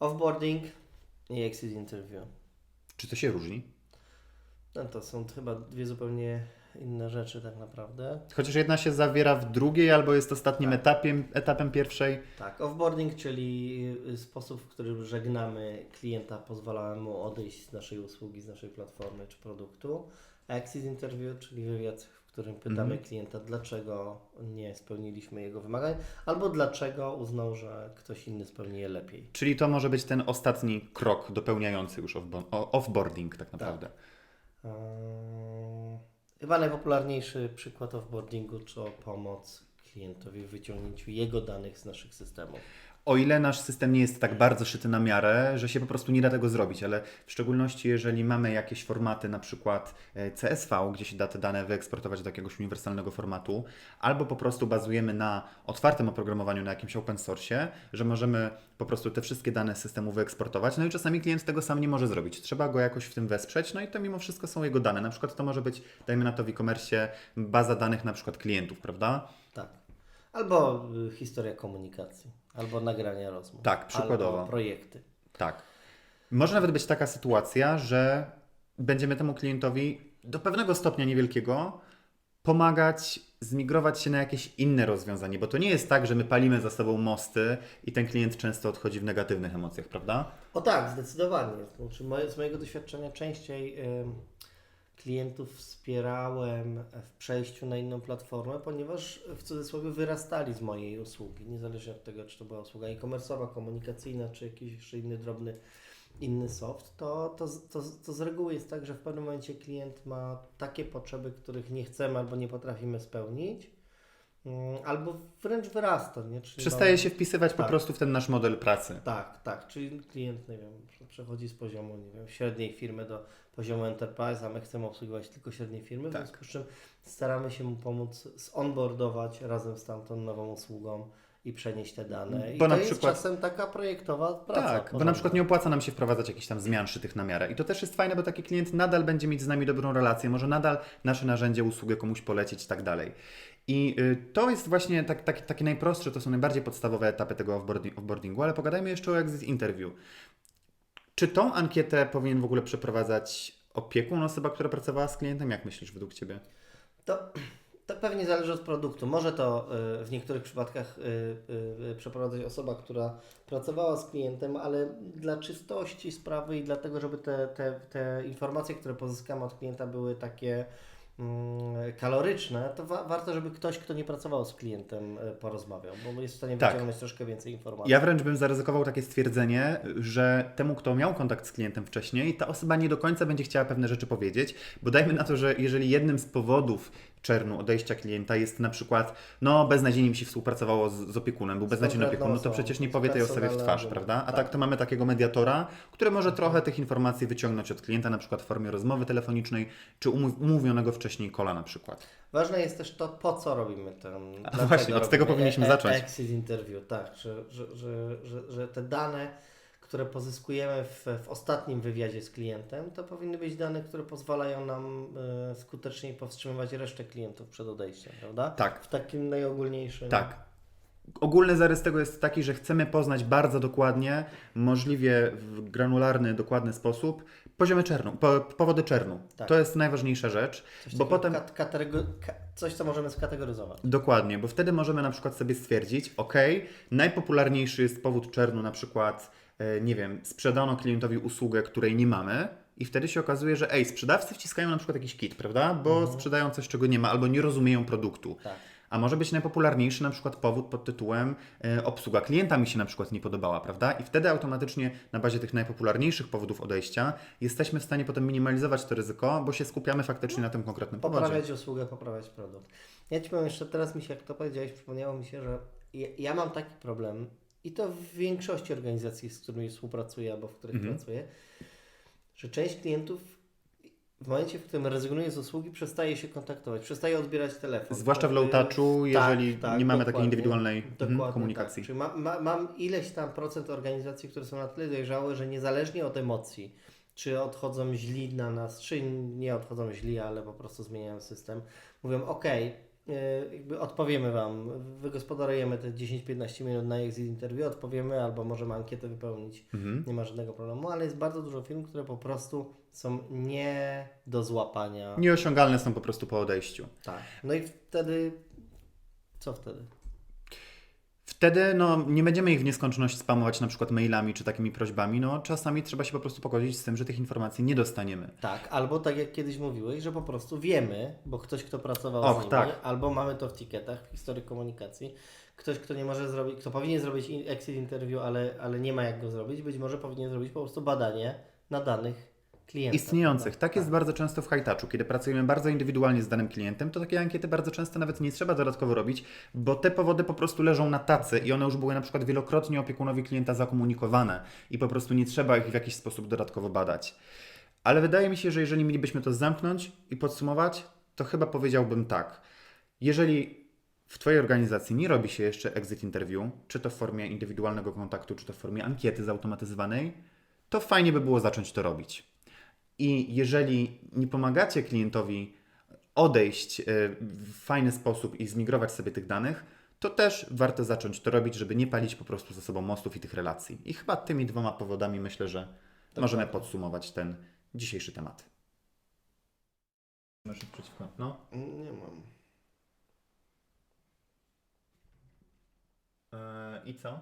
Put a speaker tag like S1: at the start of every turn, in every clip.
S1: Offboarding i exit interview.
S2: Czy to się różni?
S1: No to są chyba dwie zupełnie inne rzeczy tak naprawdę.
S2: Chociaż jedna się zawiera w drugiej, albo jest ostatnim
S1: Tak.
S2: etapem, etapem pierwszej.
S1: Tak, offboarding, czyli y, sposób, w którym żegnamy klienta, pozwalamy mu odejść z naszej usługi, z naszej platformy czy produktu. Exit interview, czyli wywiad, którym pytamy
S2: Mhm.
S1: klienta, dlaczego nie spełniliśmy jego wymagań, albo dlaczego uznał, że ktoś inny spełni je lepiej.
S2: Czyli to może być ten ostatni krok dopełniający już offboarding tak naprawdę.
S1: Eee, Chyba najpopularniejszy przykład offboardingu to pomoc klientowi w wyciągnięciu jego danych z naszych systemów.
S2: O ile nasz system nie jest tak bardzo szyty na miarę, że się po prostu nie da tego zrobić, ale w szczególności jeżeli mamy jakieś formaty, na przykład e, CSV, gdzie się da te dane wyeksportować do jakiegoś uniwersalnego formatu, albo po prostu bazujemy na otwartym oprogramowaniu, na jakimś open source, że możemy po prostu te wszystkie dane systemu wyeksportować, no i czasami klient tego sam nie może zrobić. Trzeba go jakoś w tym wesprzeć, no i to mimo wszystko są jego dane. Na przykład to może być, dajmy na to w e-commerce, baza danych na przykład klientów, prawda?
S1: Tak. Albo y, historia komunikacji, albo nagrania rozmów.
S2: Tak, przykładowo.
S1: Albo projekty.
S2: Tak. Może nawet być taka sytuacja, że będziemy temu klientowi do pewnego stopnia niewielkiego pomagać zmigrować się na jakieś inne rozwiązanie, bo to nie jest tak, że my palimy za sobą mosty i ten klient często odchodzi w negatywnych emocjach, prawda?
S1: O tak, zdecydowanie. Znaczy, z mojego doświadczenia częściej ym, klientów wspierałem w przejściu na inną platformę, ponieważ w cudzysłowie wyrastali z mojej usługi, niezależnie od tego, czy to była usługa e-commerce'owa, komunikacyjna, czy jakiś jeszcze inny drobny inny soft, to, to, to, to z reguły jest tak, że w pewnym momencie klient ma takie potrzeby, których nie chcemy albo nie potrafimy spełnić, albo wręcz wyrasta, nie? Czyli
S2: Przestaje
S1: mamy-
S2: się wpisywać po
S1: tak.
S2: prostu w ten nasz model pracy.
S1: tak, tak. Czyli klient, nie wiem, przechodzi z poziomu, nie wiem, średniej firmy do poziomu enterprise, a my chcemy obsługiwać tylko średnie firmy, w
S2: Tak.
S1: związku z czym staramy się mu pomóc zonboardować razem z tamtą nową usługą i przenieść te dane. I
S2: Bo
S1: to
S2: na
S1: jest
S2: przykład-
S1: czasem taka projektowa praca.
S2: Tak, bo na przykład nie opłaca nam się wprowadzać jakichś tam zmian szytych na miarę. I to też jest fajne, bo taki klient nadal będzie mieć z nami dobrą relację, może nadal nasze narzędzie, usługę komuś polecić i tak dalej. I y, to jest właśnie tak, tak, takie najprostsze, to są najbardziej podstawowe etapy tego offboardi- offboardingu, ale pogadajmy jeszcze o exit interview. Czy tą ankietę powinien w ogóle przeprowadzać opiekun, osoba, która pracowała z klientem? Jak myślisz według Ciebie?
S1: To, to pewnie zależy od produktu. Może to y, w niektórych przypadkach y, przeprowadzać osoba, która pracowała z klientem, ale dla czystości sprawy i dlatego, żeby te, te, te informacje, które pozyskamy od klienta były takie kaloryczne, to wa- warto, żeby ktoś, kto nie pracował z klientem y, porozmawiał, bo jest w stanie
S2: Tak.
S1: wyciągnąć troszkę więcej informacji.
S2: Ja wręcz bym zaryzykował takie stwierdzenie, że temu, kto miał kontakt z klientem wcześniej, ta osoba nie do końca będzie chciała pewne rzeczy powiedzieć, bo dajmy na to, że jeżeli jednym z powodów czernu odejścia klienta jest na przykład, no beznadziejnie mi się współpracowało z, z opiekunem, był beznadziejny opiekun, no to przecież nie powie tej osobie w twarz, prawda? A
S1: Tak.
S2: tak to mamy takiego mediatora, który może trochę tych informacji wyciągnąć od klienta, na przykład w formie rozmowy telefonicznej, czy umów- umówionego wcześniej kola na przykład.
S1: Ważne jest też to, po co robimy ten.
S2: Właśnie, od tego powinniśmy zacząć.
S1: Exit interview, tak, że, że, że, że te dane, które pozyskujemy w, w ostatnim wywiadzie z klientem, to powinny być dane, które pozwalają nam e, skuteczniej powstrzymywać resztę klientów przed odejściem, prawda?
S2: Tak.
S1: W takim najogólniejszym.
S2: Tak. Ogólny zarys tego jest taki, że chcemy poznać bardzo dokładnie, możliwie w granularny, dokładny sposób poziomy czernu, po, powody czernu.
S1: Tak.
S2: To jest najważniejsza rzecz,
S1: Coś,
S2: bo potem...
S1: kat- coś, co możemy skategoryzować.
S2: Dokładnie, bo wtedy możemy na przykład sobie stwierdzić, ok, najpopularniejszy jest powód czernu, na przykład, nie wiem, sprzedano klientowi usługę, której nie mamy. I wtedy się okazuje, że ej, sprzedawcy wciskają na przykład jakiś kit, prawda? Bo sprzedają coś, czego nie ma, albo nie rozumieją produktu.
S1: Tak.
S2: A może być najpopularniejszy na przykład powód pod tytułem e, obsługa klienta mi się na przykład nie podobała, prawda? I wtedy automatycznie na bazie tych najpopularniejszych powodów odejścia jesteśmy w stanie potem minimalizować to ryzyko, bo się skupiamy faktycznie na tym konkretnym powodzie.
S1: Poprawiać usługę, poprawiać produkt. Ja Ci powiem jeszcze teraz mi się, jak to powiedziałeś, przypomniało mi się, że ja, ja mam taki problem i to w większości organizacji, z którymi współpracuję albo w których
S2: Mhm.
S1: pracuję, że część klientów w momencie, w którym rezygnuje z usługi, przestaje się kontaktować, przestaje odbierać telefon.
S2: Zwłaszcza w
S1: Jakby-
S2: low touchu, jeżeli
S1: tak,
S2: nie mamy takiej indywidualnej mhm,
S1: Dokładnie
S2: komunikacji.
S1: Tak. Czyli ma, ma, mam ileś tam procent organizacji, które są na tyle dojrzałe, że niezależnie od emocji, czy odchodzą źli na nas, czy nie odchodzą źli, ale po prostu zmieniają system, mówią: OK, jakby odpowiemy Wam, wygospodarujemy te 10-15 minut na exit interview, odpowiemy albo możemy ankietę wypełnić,
S2: Mhm.
S1: nie ma żadnego problemu, ale jest bardzo dużo filmów, które po prostu są nie do złapania.
S2: Nieosiągalne są po prostu po odejściu.
S1: Tak. No i wtedy, co wtedy?
S2: Wtedy no, nie będziemy ich w nieskończoność spamować na przykład mailami czy takimi prośbami. No, czasami trzeba się po prostu pogodzić z tym, że tych informacji nie dostaniemy.
S1: Tak, albo tak jak kiedyś mówiłeś, że po prostu wiemy, bo ktoś, kto pracował
S2: Och,
S1: z nimi,
S2: tak.
S1: albo mamy to w ticketach, w historii komunikacji, ktoś, kto nie może zrobić, kto powinien zrobić exit interview, ale, ale nie ma jak go zrobić, być może powinien zrobić po prostu badanie na danych klienta.
S2: Istniejących.
S1: prawda?
S2: Tak jest bardzo często w high-touchu. Kiedy pracujemy bardzo indywidualnie z danym klientem, to takie ankiety bardzo często nawet nie trzeba dodatkowo robić, bo te powody po prostu leżą na tacy i one już były na przykład wielokrotnie opiekunowi klienta zakomunikowane i po prostu nie trzeba ich w jakiś sposób dodatkowo badać. Ale wydaje mi się, że jeżeli mielibyśmy to zamknąć i podsumować, to chyba powiedziałbym tak. Jeżeli w Twojej organizacji nie robi się jeszcze exit interview, czy to w formie indywidualnego kontaktu, czy to w formie ankiety zautomatyzowanej, to fajnie by było zacząć to robić. I jeżeli nie pomagacie klientowi odejść e, w fajny sposób i zmigrować sobie tych danych, to też warto zacząć to robić, żeby nie palić po prostu ze sobą mostów i tych relacji. I chyba tymi dwoma powodami myślę, że możemy podsumować ten dzisiejszy temat. Masz przeciwko? No.
S1: Nie mam.
S2: E, I co?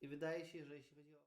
S1: I wydaje się, że jeśli chodzi o